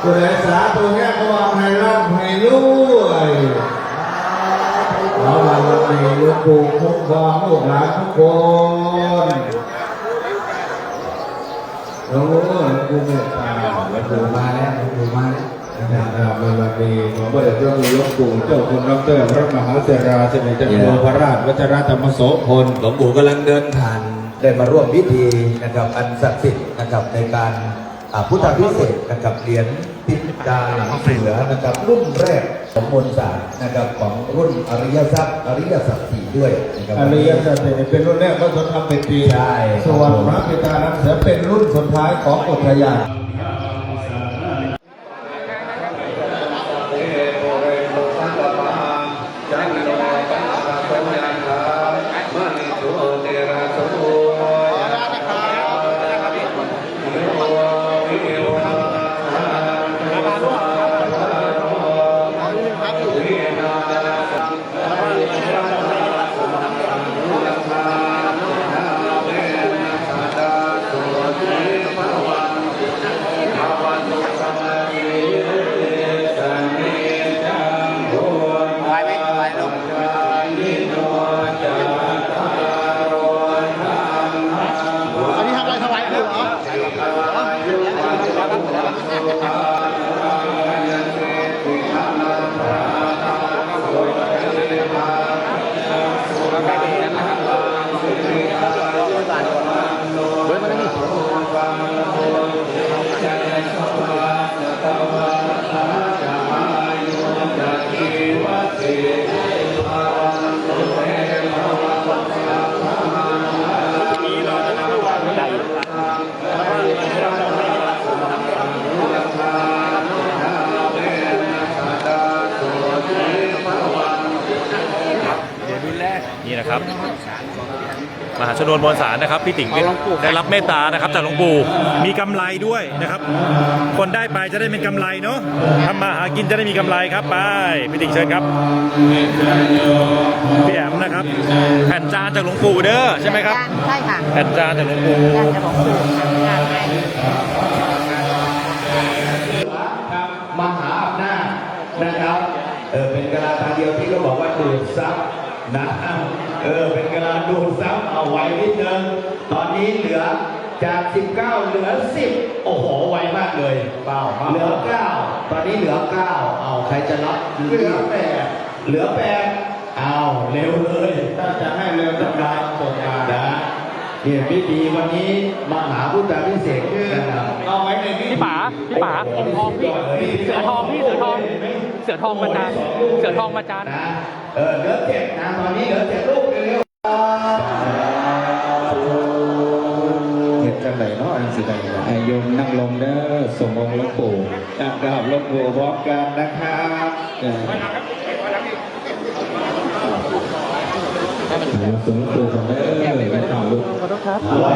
ผู้ใดสาธุเนี่ยก็ว่าให้ร่ำให้รวยขอมาวันนี้หลวงปู่คุ้มครองลูกหลานทุกคนหลวงปู่หลวงปู่เมตตาหลวงปู่มาแล้วหลวงปู่มาแล้วนะครับในวันนี้ขอพระเดชพระคุณหลวงปู่เจ้าคุณดอกเตอรพระมหาเสราสมิจักรโลพระราชวัชรธรรมโสพลหลวงปู่กำลังเดินผ่านได้มาร่วมพิธีนะครับอันศักดิ์สิทธิ์นะครับในการอ่า พุทธพิเศษกนะครับเหรียญปิดดาหลังเสือนะครับรุ่นแรกของมนต์ศาสตร์นะครับของรุ่นอริยทรัพย์อริยสัจสี่ด้วยนะครับอริยสัจสี่เป็นรุ่นแรกก็ทนทำเป็นปีใช่ส่วนพระปิตานักเสือเป็นรุ่นสุดท้ายของอุทยานอัน นี่นะครับ มหาชนวนมวลสารนะครับพี่ติ๋งได้รับเมตตานะครับจากหลวงปู่มีกำไรด้วยนะครับ คนได้ไปจะได้เป็นกำไรเนาะทำมาหากินจะได้มีกำไรครับไปพี่ติ๋งเชิญครับพี่แอมนะครับแผ่นจานจากหลวงปู่เด้อใช่ไหมครับใช่ค่ะแผ่นจานจากหลวงปู่อยากจะบอกปู่งานให้มหาอำนาจนะครับเออเป็นกะลาตาเดียวที่เขาบอกว่าดูดซับ นะเออเป็นกะลาดูดซับเอาไว้นิดนึงตอนนี้เหลือจาก 19 เหลือ 10 โอ้โห ไวมากเลยเปล่าเหลือ 9 ตอนนี้เหลือ 9 เอาใครจะรับเหลือ 8 เหลือ 8 เอาเร็วเลย ถ้าจะให้เร็วต้องการตกงานนะเนี่ยพิธีวันนี้มหาพุทธพิเศษกนะครับเอาไว้ในนี้พี่ป๋าพี่ป๋าองค์ทองพี่เสือทองพี่เสือทองเสือทองประจานเสือทองประจานนะเออเหลือเจ็ดนะตอนนี้เหลือเจ็ดลูกเร็วเห็ดจังไหนเนาะอันสิได้ล่ะให้โยมนั่งลงเด้อส่งองค์หลวงปู่นะครับหลวงปู่พร้อมกันนะครับเออส่งหลวงปู่ก่อนเด้อไม่ต้องลุกๆวั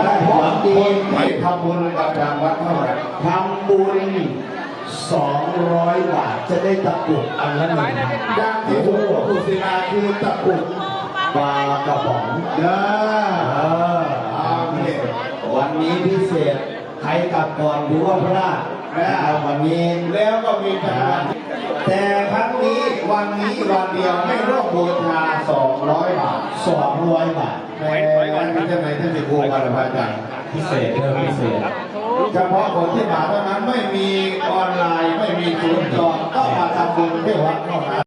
น 200 บาทจะได้ตะกุกอันละหนึ่งดังที่ผมบอกคุณศิลาคือตะกุกปลากระป๋องเด้อเอาเนวันนี้พิเศษใครกลับก่อนดูว่าพราดนะแรับวันนี้แล้วก็มีแต่แต่ครั้งนี้วันนี้วันเดียวไม่ร่วมบูชา200 บาท 200 บาทแต่ท่านเป็นยังไงท่านเงอะไรูบาอาจารย์พิเศษเพิ่มพิเศษ เฉพาะคนที่มาเท่านั้นไม่มีออนไลน์ไม่มีศูนย์จองต้องมาทำบุญที่วัดเท่านั้น